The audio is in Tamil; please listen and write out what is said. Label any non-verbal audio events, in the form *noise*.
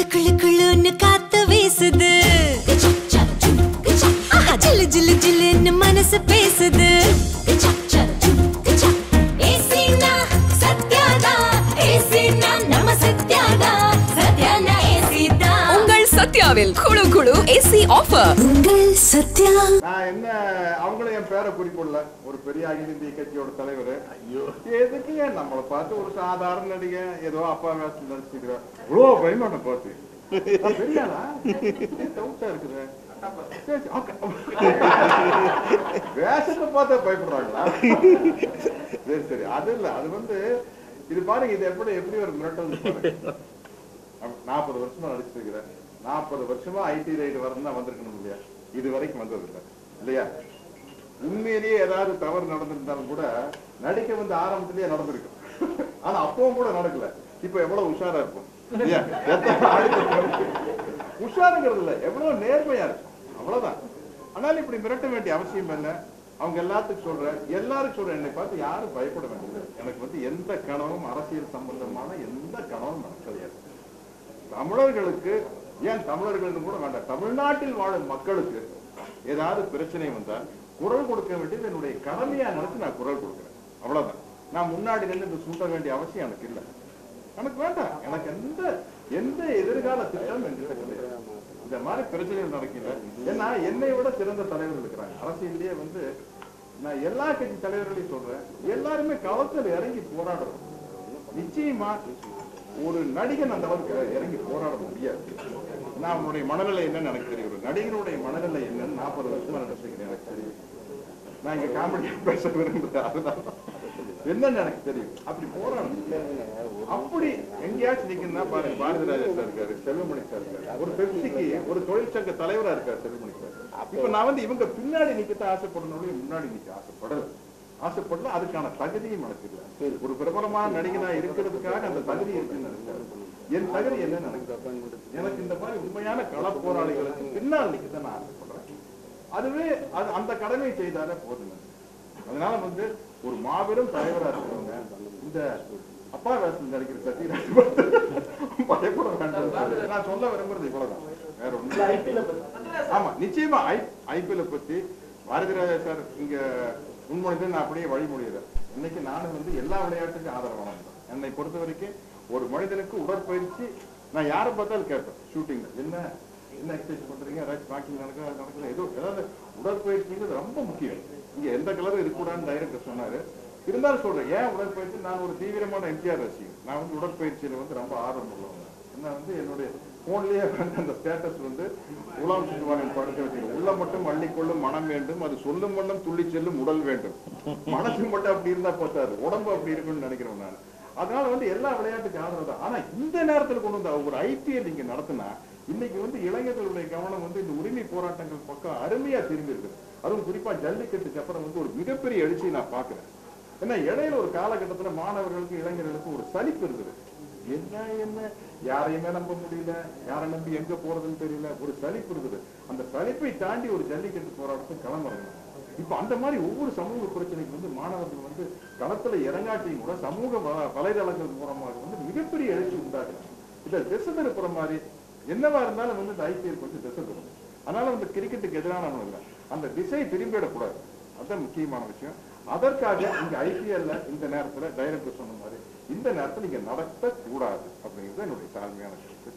குளு குளு குளுன்னு காத்து வீசுது ஆஹா, ஜிலு ஜிலு ஜிலுன்னு மனசு பேசுது சத்யாவில் குழு குழு ஏசி ஆஃபர் உங்கள் சத்யா. நான் என்ன அவங்களும் என் பேரை குறிப்பிடல. ஒரு பெரிய அகில இந்திய கட்சியோட தலைவர். ஐயோ எதுக்குங்க நம்மளை பார்த்து ஒரு சாதாரண நடிகை? ஏதோ அப்பா வேஷம் நடிச்சுக்கிறேன் இவ்வளோ பயமாட்டம் பார்த்து. நான் பெரிய ஆளா? டவுட்டா இருக்குது. வேஷத்தை பார்த்தா பயப்படுறாங்களா? சரி சரி அது இல்ல. அது வந்து இது பாருங்க இது எப்படி எப்படி ஒரு மிரட்டல் நாற்பது வருஷமா நடிச்சிருக்கிறேன். நாற்பது வருஷமா ஐடி ரைடு வரணும் வந்திருக்கணும் இல்லையா? இது வரைக்கும் வந்ததில்லை. இல்லையா? உண்மையிலேயே ஏதாவது தவறு நடந்திருந்தாலும் கூட நடிக்க வந்து ஆரம்பத்திலேயே நடந்திருக்கும் *laughs* ஆனா அப்பவும் கூட நடக்கல. இப்ப எவ்வளவு உஷாரா இருக்கும். உஷாருங்கிறது இல்ல. எவ்வளவு நேர்மையா இருக்கும். அவ்வளவுதான். ஆனாலும் இப்படி மிரட்ட வேண்டிய அவசியம் இல்லை அவங்க எல்லாத்துக்கும் சொல்றேன். எல்லாரும் சொல்றேன். என்னை பார்த்து யாரும் பயப்பட வேண்டியது எனக்கு வந்து எந்த கனவும் அரசியல் சம்பந்தமான எந்த கனவும் எனக்கு கிடையாது தமிழர்களுக்கு ஏன் தமிழர்கள்னு கூட வேண்டாம் தமிழ்நாட்டில் வாழும் மக்களுக்கு ஏதாவது பிரச்சனை வந்தால் குரல் கொடுக்க வேண்டியது என்னுடைய கடமையா நினைச்சு நான் குரல் கொடுக்குறேன். அவ்வளவுதான். நான் முன்னாடி நின்று இந்த சூட்ட வேண்டிய அவசியம் எனக்கு இல்லை. எனக்கு வேண்டாம். எனக்கு எந்த எந்த எதிர்கால திட்டம் என்று கிடையாது இந்த மாதிரி பிரச்சனைகள் நடக்கல. ஏன்னா என்னை விட சிறந்த தலைவர்கள் இருக்கிறாங்க. அரசியல்லயே வந்து நான் எல்லா கட்சி தலைவர்களையும் சொல்றேன். எல்லாருமே களத்தில் இறங்கி போராடுறோம். நிச்சயமா ஒரு நடிகன் அந்த அளவுக்கு இறங்கி போராட முடியாது. நான் அவனுடைய மனநிலை என்னன்னு எனக்கு தெரியும் ஒரு நடிகனுடைய மனநிலை என்னன்னு நாற்பது வருஷமா நடத்திக்கிறேன் எனக்கு தெரியும். நான் இங்க காமெடி பேச விரும்புறேன் அதுதான். என்னன்னு எனக்கு தெரியும்? அப்படி போராடணும். அப்படி எங்கேயாச்சும் நிக்கணும்னா பாருங்க பாரதி சார் இருக்காரு செல்வமணி சார் இருக்காரு. ஒரு பெப்சிக்கு ஒரு தொழிற்சங்க தலைவரா இருக்காரு செல்வமணி சார் இப்ப நான் வந்து இவங்க பின்னாடி நிக்கத்தான் ஆசைப்படணும் முன்னாடி நிக்க ஆசைப்படல. ஆசைப்படல அதுக்கான தகுதியும் எனக்கு இல்ல ஒரு பிரபலமான நடிகனா இருக்கிறதுக்காக அந்த தகுதி இருக்குன்னு என் தகுதி என்ன நினைக்கிறேன் எனக்கு இந்த மாதிரி உண்மையான கள போராளிகளுக்கு பின்னால் நிக்கத்தான் நான் ஆசைப்படுறேன். அதுவே அது அந்த கடமையை செய்தாலே போதும் அதனால வந்து ஒரு மாபெரும் தலைவரா இருக்கிறவங்க இந்த அப்பா வேஷம் நடிக்கிற சத்யராஜ் பயப்பட வேண்டாம். நான் சொல்ல விரும்புறது இவ்வளவுதான். வேற ஒண்ணு ஆமா நிச்சயமா ஐபிஎல் பத்தி. பாரதி ராஜா சார் இங்க முன்மொழிந்து நான் அப்படியே வழிமொழிகிறேன் இன்னைக்கு நானும் வந்து எல்லா விளையாட்டுக்கும் ஆதரவானவன் தான். என்னை பொறுத்த வரைக்கும் ஒரு மனிதனுக்கு உடற்பயிற்சி நான் யாரை பார்த்தாலும் கேட்பேன். ஷூட்டிங்ல என்ன? என்ன எக்ஸசைஸ் பண்றீங்க? ஏதாச்சும் வாக்கிங் நடக்குதா? நடக்கல? ஏதோ ஏதாவது உடற்பயிற்சிங்கிறது ரொம்ப முக்கியம். இங்க எந்த கலரும் இருக்கக்கூடாதுன்னு டைரக்டர் சொன்னாரு. இருந்தாலும் சொல்றேன் ஏன் உடற்பயிற்சி? நான் ஒரு தீவிரமான எம்ஜிஆர் ரசிகன். நான் வந்து உடற்பயிற்சியில வந்து ரொம்ப ஆர்வம் உள்ளவங்க என்ன வந்து என்னுடைய போன்லயே வந்து அந்த ஸ்டேட்டஸ் வந்து குலாம் சுற்றுவாரின் படத்தை வச்சுக்கணும் உள்ள மட்டும் அள்ளிக்கொள்ளும் மனம் வேண்டும் அது சொல்லும் வண்ணம் துள்ளி செல்லும் உடல் வேண்டும். மனசு மட்டும் அப்படி இருந்தா பார்த்தாரு உடம்பு அப்படி இருக்கும்னு நினைக்கிறேன் நான். அதனால வந்து எல்லா விளையாட்டுக்கு ஆதரவு தான். ஆனா இந்த நேரத்துல கொண்டு வந்து ஒரு ஐபிஎல் இங்க நடத்தினா இன்னைக்கு வந்து இளைஞர்களுடைய கவனம் வந்து இந்த உரிமை போராட்டங்கள் பக்கம் அருமையா திரும்பி இருக்குது அதுவும் குறிப்பா ஜல்லிக்கட்டுக்கு அப்புறம் வந்து ஒரு மிகப்பெரிய எழுச்சியை நான் பாக்குறேன் ஏன்னா இடையில ஒரு காலகட்டத்துல மாணவர்களுக்கு இளைஞர்களுக்கு ஒரு சலிப்பு இருக்குது என்ன என்ன? யாரையுமே நம்ப முடியல. யாரை நம்பி எங்க போறதுன்னு தெரியல. ஒரு சலிப்பு இருக்குது. அந்த சலிப்பை தாண்டி ஒரு ஜல்லிக்கட்டு போராட்டத்தை களமிறங்கணும் இப்ப அந்த மாதிரி ஒவ்வொரு சமூக பிரச்சனைக்கு வந்து மாணவர்கள் வந்து களத்துல இறங்காட்டியும் கூட சமூக வலைதளங்கள் மூலமாக வந்து மிகப்பெரிய எழுச்சி உண்டாக்குறாங்க இதை திசை திருப்புற மாதிரி என்னவா இருந்தாலும் வந்து இந்த ஐபிஎல் கொஞ்சம் திசை திரும்பும் அதனால வந்து கிரிக்கெட்டுக்கு எதிரானவங்க இல்லை. அந்த திசை திரும்பிடக்கூடாது அதுதான் முக்கியமான விஷயம். அதற்காக இங்க ஐபிஎல்ல இந்த நேரத்துல டைரக்டர் சொன்ன மாதிரி இந்த நேரத்தில் நீங்க நடத்தக்கூடாது அப்படிங்கிறது என்னுடைய தாழ்மையான கருத்து.